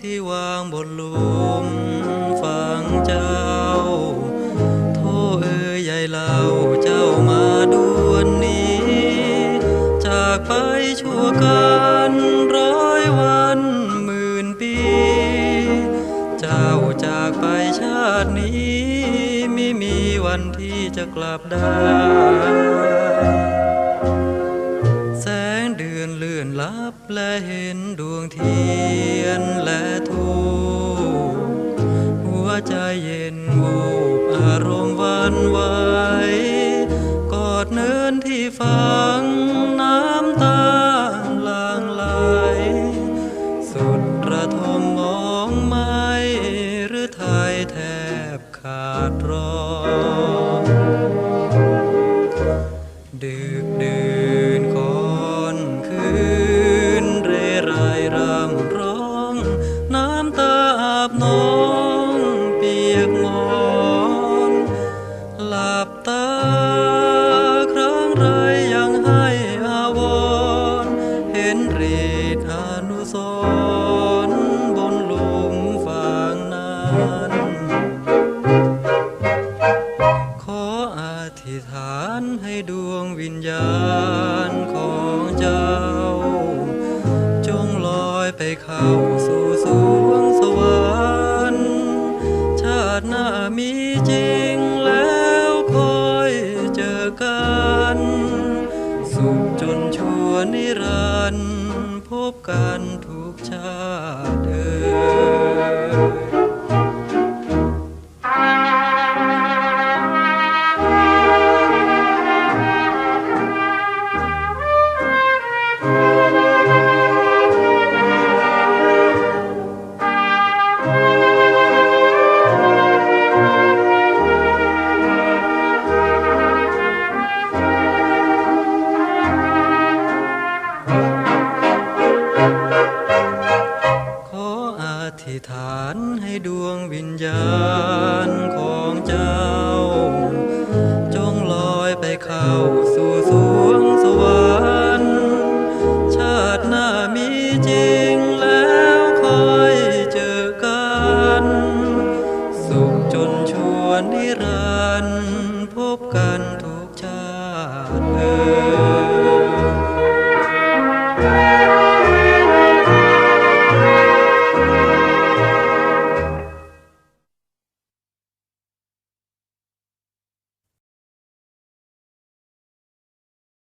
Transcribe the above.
ที่วางบนหลุมฟังเจ้า โทเอ๋ยใหญ่เล่าเจ้ามาด่วนนี้ จากไปชั่วกันร้อยวันหมื่นปี เจ้าจากไปชาตินี้ ไม่มีวันที่จะกลับได้ หลับและเห็นดวงเทียนและทูปหัวใจเย็นวูบอารมณ์วันไหวกอดเนินที่ฟังน้ำตาลางไหลสุดระทมมองไม่หรือไทยแทบขาดร้อง บน้องเปียกหมอนหลับตาครั้งไรยังให้อาวรเห็นรีดอนุสรณ์บนหลุมฟางนั้นขออธิษฐานให้ดวงวิญญาณของเจ้า จงลอยไปเข้าสู่สวงส จนชั่วนิรันดร์พบกันทุกชาติ cần